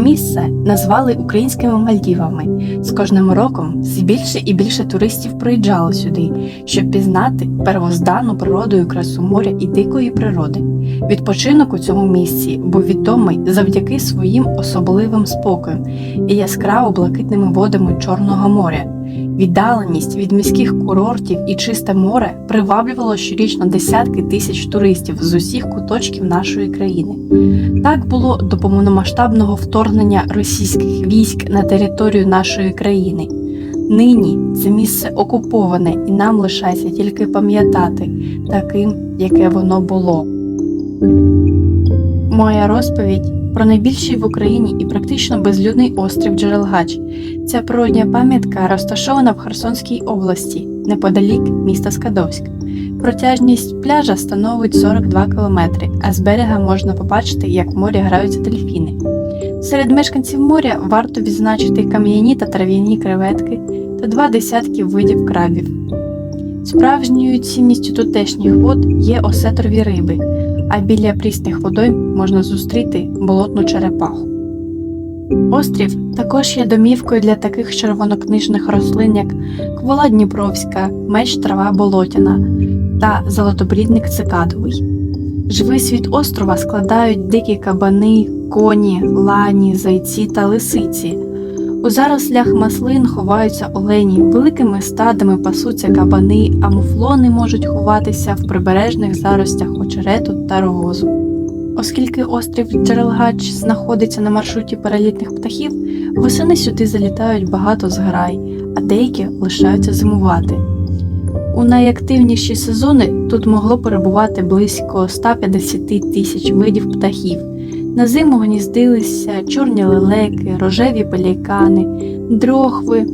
місце назвали українськими Мальдівами. З кожним роком все більше і більше туристів приїжджало сюди, щоб пізнати первозданну природу і красу моря і дикої природи. Відпочинок у цьому місці був відомий завдяки своїм особливим спокоям і яскраво блакитними водами Чорного моря. Віддаленість від міських курортів і чисте море приваблювало щорічно десятки тисяч туристів з усіх куточків нашої країни. Так було до повномасштабного вторгнення російських військ на територію нашої країни. Нині це місце окуповане, і нам лишається тільки пам'ятати таким, яке воно було. Моя розповідь про найбільший в Україні і практично безлюдний острів Джерелгач. Ця природня пам'ятка розташована в Херсонській області, неподалік міста Скадовськ. Протяжність пляжа становить 42 кілометри, а з берега можна побачити, як в морі граються дельфіни. Серед мешканців моря варто відзначити кам'яні та трав'яні креветки та два десятки видів крабів. Справжньою цінністю тутешніх вод є осетрові риби, а біля прісних водойм можна зустріти болотну черепаху. Острів також є домівкою для таких червонокнижних рослин, як квола Дніпровська, меч трава болотяна та золотобрідник цикадовий. Живий світ острова складають дикі кабани, коні, лані, зайці та лисиці. У зарослях маслин ховаються олені, великими стадами пасуться кабани, а муфлони можуть ховатися в прибережних заростях очерету та рогозу. Оскільки острів Джерелгач знаходиться на маршруті перелітних птахів, восени сюди залітають багато зграй, а деякі лишаються зимувати. У найактивніші сезони тут могло перебувати близько 150 тисяч видів птахів. На зиму гніздилися чорні лелеки, рожеві пелікани, дрохви,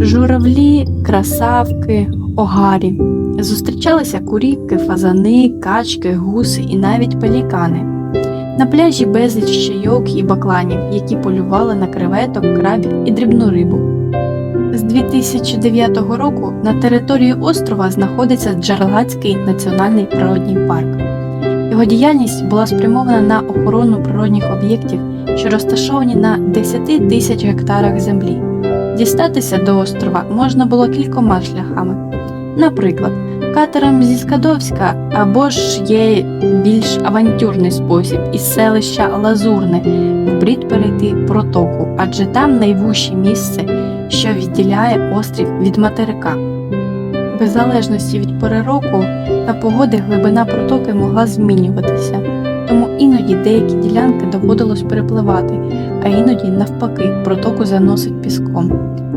журавлі, красавки, огарі. Зустрічалися куріпки, фазани, качки, гуси і навіть пелікани. На пляжі безліч чайок і бакланів, які полювали на креветок, крабів і дрібну рибу. З 2009 року на території острова знаходиться Джерелгацький національний природній парк. Його діяльність була спрямована на охорону природних об'єктів, що розташовані на 10 тисяч гектарах землі. Дістатися до острова можна було кількома шляхами. Наприклад, катером зі Скадовська або ж є більш авантюрний спосіб із селища Лазурне вбрід перейти протоку, адже там найвужче місце, що відділяє острів від материка. Без залежності від пори року та погоди глибина протоки могла змінюватися, тому іноді деякі ділянки доводилось перепливати, а іноді, навпаки, протоку заносить піском.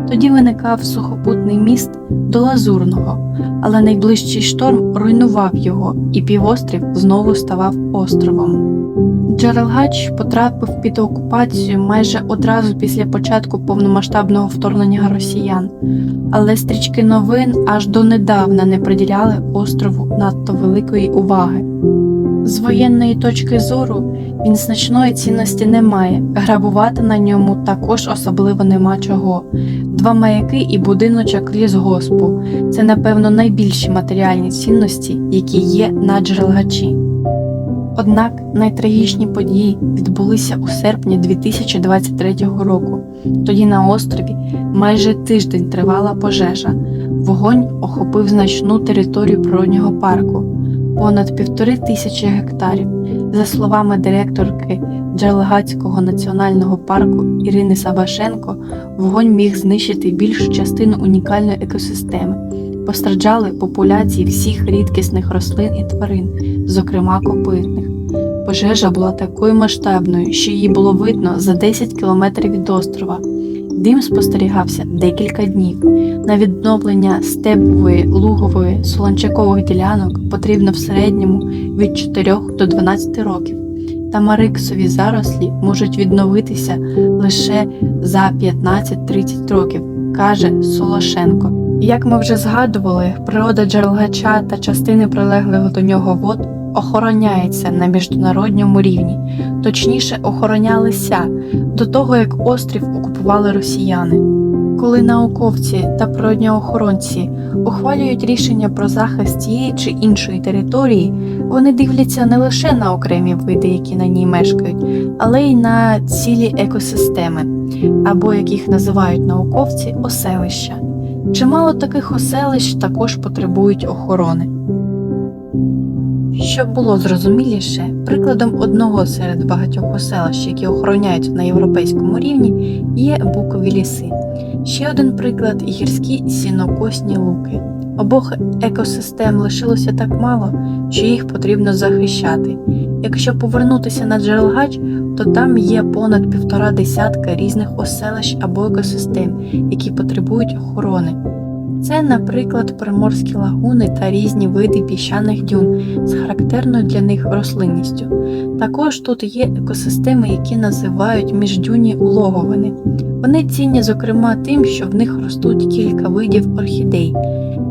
Тоді виникав сухопутний міст до Лазурного, але найближчий шторм руйнував його, і півострів знову ставав островом. Джерелгач потрапив під окупацію майже одразу після початку повномасштабного вторгнення росіян, але стрічки новин аж донедавна не приділяли острову надто великої уваги. З воєнної точки зору він значної цінності не має, грабувати на ньому також особливо нема чого. Два маяки і будиночок лісгоспу це, напевно, найбільші матеріальні цінності, які є на джерелгачі. Однак найтрагічні події відбулися у серпні 2023 року. Тоді на острові майже тиждень тривала пожежа. Вогонь охопив значну територію природнього парку понад півтори тисячі гектарів. За словами директорки Джерелгацького національного парку Ірини Савашенко, вогонь міг знищити більшу частину унікальної екосистеми. Постраждали популяції всіх рідкісних рослин і тварин, зокрема копитних. Пожежа була такою масштабною, що її було видно за 10 кілометрів від острова. Дим спостерігався декілька днів. На відновлення степової, лугової, солончакових ділянок потрібно в середньому від 4 до 12 років. Тамариксові зарослі можуть відновитися лише за 15-30 років, каже Солошенко. Як ми вже згадували, природа джерелгача та частини прилеглих до нього вод охороняється на міжнародному рівні, точніше охоронялися до того, як острів окупували росіяни. Коли науковці та природньоохоронці ухвалюють рішення про захист тієї чи іншої території, вони дивляться не лише на окремі види, які на ній мешкають, але й на цілі екосистеми, або як їх називають науковці оселища. Чимало таких оселищ також потребують охорони. Щоб було зрозуміліше, прикладом одного серед багатьох оселищ, які охороняються на європейському рівні, є букові ліси. Ще один приклад гірські сінокосні луки. Обох екосистем лишилося так мало, що їх потрібно захищати. Якщо повернутися на Джерелгач, то там є понад півтора десятка різних оселищ або екосистем, які потребують охорони. Це, наприклад, приморські лагуни та різні види піщаних дюн з характерною для них рослинністю. Також тут є екосистеми, які називають міждюнні улоговини. Вони цінні, зокрема, тим, що в них ростуть кілька видів орхідей.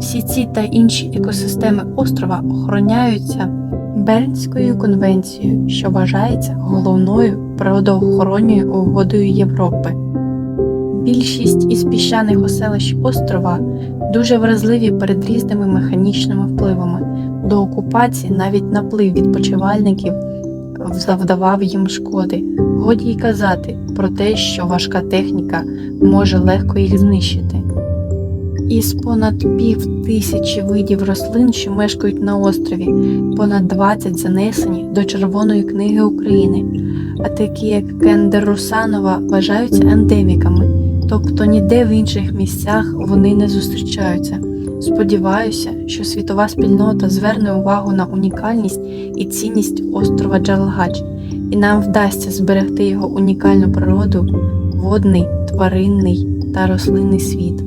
Всі ці та інші екосистеми острова охороняються Бернською конвенцією, що вважається головною природоохоронною угодою Європи. Більшість із піщаних оселищ острова дуже вразливі перед різними механічними впливами. До окупації навіть наплив відпочивальників завдавав їм шкоди. Годі й казати про те, що важка техніка може легко їх знищити. Із понад пів тисячі видів рослин, що мешкають на острові, понад 20 занесені до Червоної книги України, а такі як кендер Русанова вважаються ендеміками, тобто ніде в інших місцях вони не зустрічаються. Сподіваюся, що світова спільнота зверне увагу на унікальність і цінність острова Джалгач, і нам вдасться зберегти його унікальну природу, водний, тваринний та рослинний світ.